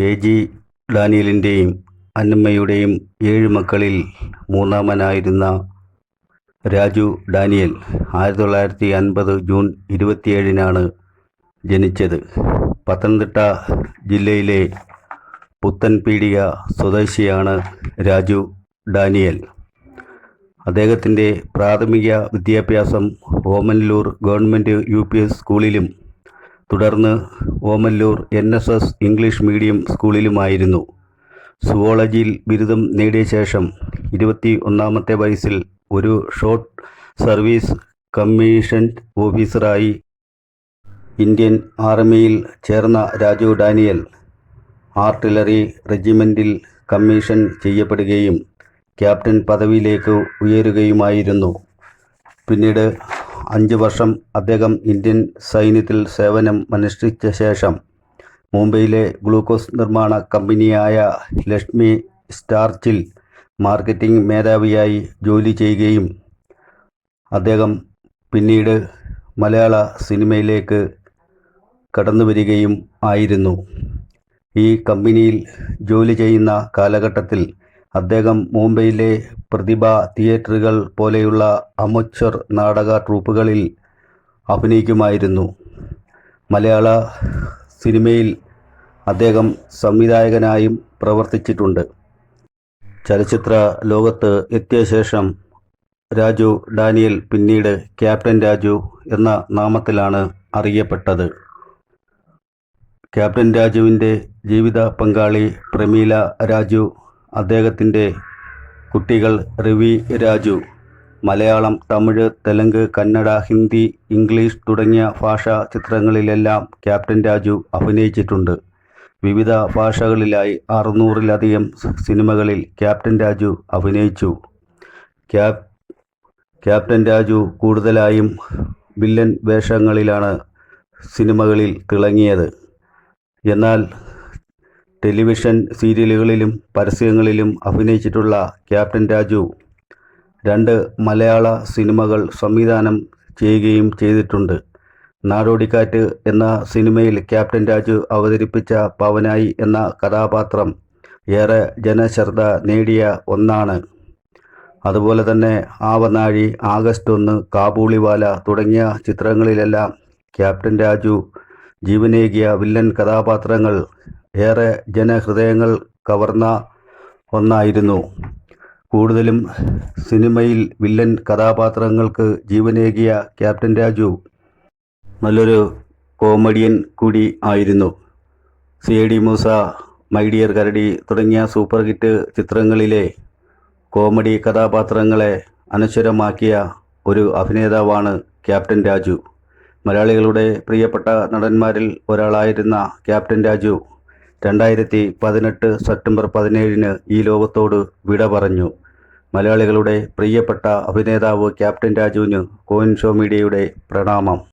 K G ഡാനിയലിന്റെയും അന്നമ്മയുടെയും ഏഴ് മക്കളിൽ മൂന്നാമനായിരുന്ന Raju Daniel ആയിരത്തി തൊള്ളായിരത്തി അൻപത് ജൂൺ ഇരുപത്തിയേഴിനാണ് ജനിച്ചത്. പത്തനംതിട്ട ജില്ലയിലെ പുത്തൻപീടിക സ്വദേശിയാണ് രാജു ഡാനിയൽ. അദ്ദേഹത്തിന്റെ പ്രാഥമിക വിദ്യാഭ്യാസം Omanallur government U P S സ്കൂളിലും തുടർന്ന് Omallur N S S English medium സ്കൂളിലുമായിരുന്നു. സുവോളജിയിൽ ബിരുദം നേടിയ ശേഷം ഇരുപത്തി ഒന്നാമത്തെ വയസ്സിൽ ഒരു ഷോർട്ട് സർവീസ് കമ്മീഷൻ ഓഫീസറായി ഇന്ത്യൻ ആർമിയിൽ ചേർന്ന രാജു ഡാനിയൽ ആർട്ടിലറി റെജിമെന്റിൽ കമ്മീഷൻ ചെയ്യപ്പെടുകയും ക്യാപ്റ്റൻ പദവിയിലേക്ക് ഉയരുകയുമായിരുന്നു. പിന്നീട് അഞ്ച് വർഷം അദ്ദേഹം ഇന്ത്യൻ സൈന്യത്തിൽ സേവനം അനുഷ്ഠിച്ച ശേഷം മുംബൈയിലെ ഗ്ലൂക്കോസ് നിർമ്മാണ കമ്പനിയായ ലക്ഷ്മി സ്റ്റാർച്ചിൽ മാർക്കറ്റിംഗ് മേധാവിയായി ജോലി ചെയ്യുകയും അദ്ദേഹം പിന്നീട് മലയാള സിനിമയിലേക്ക് കടന്നു വരികയും ആയിരുന്നു. ഈ കമ്പനിയിൽ ജോലി ചെയ്യുന്ന കാലഘട്ടത്തിൽ അദ്ദേഹം മുംബൈയിലെ പ്രതിഭ തിയേറ്ററുകൾ പോലെയുള്ള അമച്വർ നാടക ട്രൂപ്പുകളിൽ അഭിനയിക്കുമായിരുന്നു. മലയാള സിനിമയിൽ അദ്ദേഹം സംവിധായകനായും പ്രവർത്തിച്ചിട്ടുണ്ട്. ചലച്ചിത്ര ലോകത്ത് എത്തിയ ശേഷം രാജു ഡാനിയൽ പിന്നീട് ക്യാപ്റ്റൻ രാജു എന്ന നാമത്തിലാണ് അറിയപ്പെട്ടത്. ക്യാപ്റ്റൻ രാജുവിന്റെ ജീവിത പങ്കാളി പ്രമീല രാജു അദ്ദേഹത്തിന്റെ കുട്ടികൾ രവി രാജു മലയാളം തമിഴ് തെലുങ്ക് കന്നഡ ഹിന്ദി ഇംഗ്ലീഷ് തുടങ്ങിയ ഭാഷാ ചിത്രങ്ങളിലെല്ലാം ക്യാപ്റ്റൻ രാജു അഭിനയിച്ചിട്ടുണ്ട്. വിവിധ ഭാഷകളിലായി അറുന്നൂറിലധികം സിനിമകളിൽ ക്യാപ്റ്റൻ രാജു അഭിനയിച്ചു. ക്യാപ് ക്യാപ്റ്റൻ രാജു കൂടുതലായും വില്ലൻ വേഷങ്ങളിലാണ് സിനിമകളിൽ തിളങ്ങിയത്. എന്നാൽ ടെലിവിഷൻ സീരിയലുകളിലും പരസ്യങ്ങളിലും അഭിനയിച്ചിട്ടുള്ള ക്യാപ്റ്റൻ രാജു. രണ്ട് മലയാള സിനിമകൾ സംവിധാനം ചെയ്യുകയും ചെയ്തിട്ടുണ്ട്. നാടോടിക്കാറ്റ് എന്ന സിനിമയിൽ ക്യാപ്റ്റൻ രാജു അവതരിപ്പിച്ച പവനായി എന്ന കഥാപാത്രം ഏറെ ജനശ്രദ്ധ നേടിയ ഒന്നാണ്. അതുപോലെ തന്നെ ആവനാഴി ആഗസ്റ്റ് ഒന്ന് കാബൂളിവാല തുടങ്ങിയ ചിത്രങ്ങളിലെല്ലാം ക്യാപ്റ്റൻ രാജു ജീവനേകിയ വില്ലൻ കഥാപാത്രങ്ങൾ ഏറെ ജനഹൃദയങ്ങൾ കവർന്ന ഒന്നായിരുന്നു. കൂടുതലും സിനിമയിൽ വില്ലൻ കഥാപാത്രങ്ങൾക്ക് ജീവനേകിയ ക്യാപ്റ്റൻ രാജു നല്ലൊരു കോമഡിയൻ കൂടി ആയിരുന്നു. C I D Moosa my dear Karadi തുടങ്ങിയ സൂപ്പർ ഹിറ്റ് ചിത്രങ്ങളിലെ കോമഡി കഥാപാത്രങ്ങളെ അനശ്വരമാക്കിയ ഒരു അഭിനേതാവാണ് ക്യാപ്റ്റൻ രാജു. മലയാളികളുടെ പ്രിയപ്പെട്ട നടന്മാരിൽ ഒരാളായിരുന്ന ക്യാപ്റ്റൻ രാജു രണ്ടായിരത്തി പതിനെട്ട് സെപ്റ്റംബർ പതിനേഴിന് ഈ ലോകത്തോട് വിട പറഞ്ഞു. മലയാളികളുടെ പ്രിയപ്പെട്ട അഭിനേതാവ് ക്യാപ്റ്റൻ രാജുവിന് കോയിൻ ഷോ മീഡിയയുടെ പ്രണാമം.